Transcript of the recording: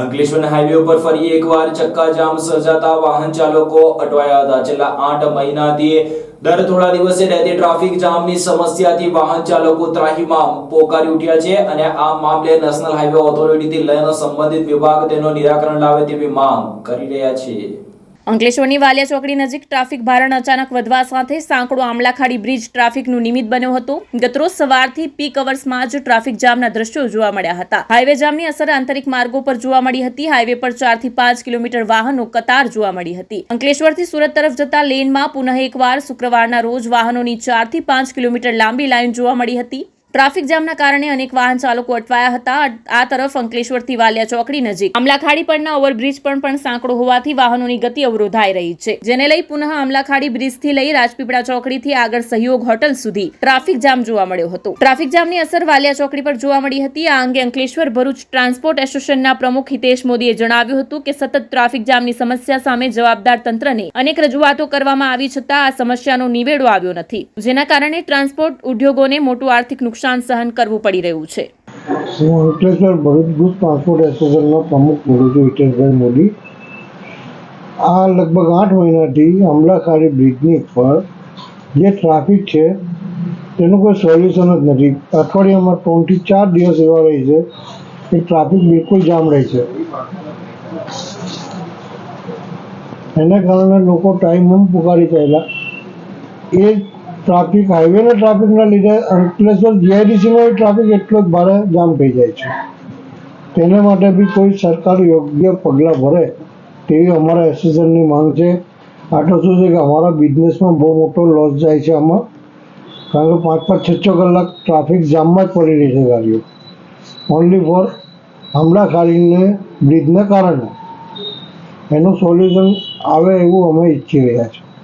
અંકલેશ્વરના હાઈવે ઉપર ફરી એકવાર ચક્કાજામ સર્જાતા વાહન ચાલકો અટવાયા હતા. છેલ્લા આઠ મહિનાથી દર થોડા દિવસે રહેતી ટ્રાફિક જામની સમસ્યાથી વાહન ચાલકો ત્રાહીમામ પોકારી ઉઠ્યા છે અને આ મામલે નેશનલ હાઈવે ઓથોરિટીથી લઈને સંબંધિત વિભાગ તેનો નિરાકરણ લાવે તેવી માંગ કરી રહ્યા છે. અંકલેશ્વરની વાલિયા ચોકડી નજીક ટ્રાફિક ભારણ અચાનક વધવા સાથે સાંકડો આમલાખાડી બ્રિજ ટ્રાફિકનું નિમિત્ત બન્યો હતો. ગતરોજ સવારથી પીક અવર્સમાં જ ટ્રાફિક જામના દ્રશ્યો જોવા મળ્યા હતા. હાઈવે જામની અસર આંતરિક માર્ગો પર જોવા મળી હતી. હાઈવે પર ચારથી પાંચ કિલોમીટર વાહનો કતાર જોવા મળી હતી. અંકલેશ્વરથી સુરત તરફ જતા લેનમાં પુનઃ એકવાર શુક્રવારના રોજ વાહનોની ચારથી પાંચ કિલોમીટર લાંબી લાઈન જોવા મળી હતી. ટ્રાફિક જામના કારણે અનેક વાહન ચાલકો અટવાયા હતા. આ તરફ અંકલેશ્વરથી વાલિયા ચોકડી નજીક. અમલાખાડી પરના ઓવરબ્રિજ પણ પણ સાંકડો હોવાથી વાહનોની ગતિ અવરોધાઈ રહી છે. જેને લઈ પુનઃ અમલાખાડી બ્રિજથી લઈ રાજપીપળા ચોકડીથી આગળ સહયોગ હોટલ સુધી ટ્રાફિક જામ જોવા મળ્યો હતો. ટ્રાફિક જામની અસર વાલિયા ચોકડી પર જોવા મળી હતી. આ અંગે અંકલેશ્વર ભરૂચ ટ્રાન્સપોર્ટ એસોસિએશનના પ્રમુખ હિતેશ મોદીએ જણાવ્યું હતું કે સતત ટ્રાફિક જામની સમસ્યા સામે જવાબદાર તંત્રને અનેક રજૂઆતો કરવામાં આવી છતાં આ સમસ્યાનો નિવેડો આવ્યો નથી. જેના કારણે ટ્રાન્સપોર્ટ ઉદ્યોગોને મોટું આર્થિક નુકસાન સહન કરવું પડી રહ્યું છે. આ લગભગ આઠ મહિનાથી અમલાખાડી બ્રિજની પર જે ટ્રાફિક છે, તેનું કોઈ સોલ્યુશન જ નથી. અઠવાડિયામાં ત્રણથી ચાર દિવસ એવા રહે છે કે ટ્રાફિક બિલકુલ જામ રહે છે. એના કારણે લોકો ટાઈમ પુકારી ચાલ્યા એ ટ્રાફિક હાઈવેના ટ્રાફિકના લીધે અંકલેશ્વર જીઆઈડીસીમાં ટ્રાફિક એટલો જ ભારે જામ થઈ જાય છે. તેના માટે બી કોઈ સરકાર યોગ્ય પગલાં ભરે તેવી અમારા એસોસિએશનની માંગ છે. આટલું શું છે કે અમારા બિઝનેસમાં બહુ મોટો લોસ જાય છે આમાં. કારણ કે પાંચ પાંચ છ છ કલાક ટ્રાફિક જામમાં જ પડી રહી છે ગાડીઓ. ઓનલી ફોર હમણાં ખાલીને બ્રિજને કારણે. એનું સોલ્યુશન આવે એવું અમે ઈચ્છી રહ્યા છીએ.